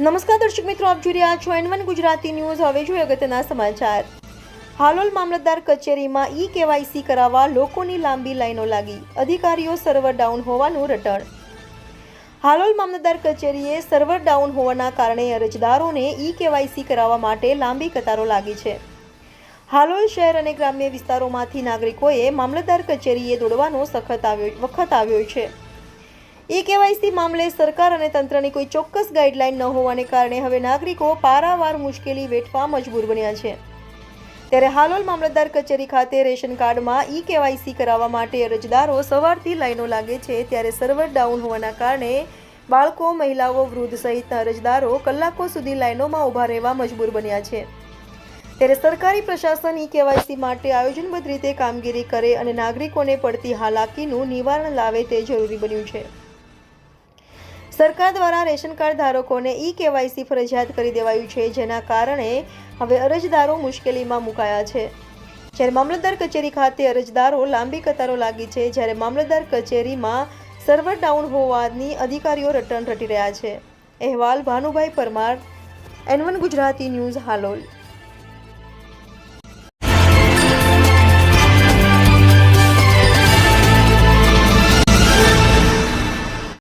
નમસ્કાર દર્શક મિત્રો, આપ જોઈ રહ્યા છો એન ગુજરાતી ન્યૂઝ. હવે જોઈએ અગત્યના સમાચાર. હાલોલ મામલતદાર કચેરીમાં ઈ કેવાયસી કરાવવા લોકોની લાંબી લાઈનો લાગી. અધિકારીઓ સર્વર ડાઉન હોવાનું રટણ. હાલોલ મામલતદાર કચેરીએ સર્વર ડાઉન હોવાના કારણે અરજદારોને ઈ કેવાયસી કરાવવા માટે લાંબી કતારો લાગી છે. હાલોલ શહેર અને ગ્રામ્ય વિસ્તારોમાંથી નાગરિકોએ મામલતદાર કચેરીએ દોડવાનો સખત આવ્યો, વખત આવ્યો છે. ઈ કેવાયસી મામલે સરકાર અને તંત્રની કોઈ ચોક્કસ ગાઈડલાઈન ન હોવાને કારણે હવે નાગરિકો પારાવાર મુશ્કેલી વેઠવા મજબૂર બન્યા છે. ત્યારે હાલોલ મામલતદાર કચેરી ખાતે રેશન કાર્ડમાં ઈ કેવાયસી કરાવવા માટે અરજદારો સવારથી લાઈનો લાગે છે ત્યારે સર્વર ડાઉન હોવાના કારણે બાળકો, મહિલાઓ, વૃદ્ધ સહિતના અરજદારો કલાકો સુધી લાઈનોમાં ઊભા રહેવા મજબૂર બન્યા છે. ત્યારે સરકારી પ્રશાસન ઈ કેવાયસી માટે આયોજનબદ્ધ રીતે કામગીરી કરે અને નાગરિકોને પડતી હાલાકીનું નિવારણ લાવે તે જરૂરી બન્યું છે. સરકાર દ્વારા રેશન કાર્ડ ધારકોને ઈ કેવાયસી ફરજિયાત કરી દેવાયું છે, જેના કારણે હવે અરજદારો મુશ્કેલીમાં મુકાયા છે. જ્યારે મામલતદાર કચેરી ખાતે અરજદારો લાંબી કતારો લાગી છે, જ્યારે મામલતદાર કચેરીમાં સર્વર ડાઉન હોવાની અધિકારીઓ રટણ રટી રહ્યા છે. અહેવાલ Bhanubhai Parmar N one Gujarati news, Halol.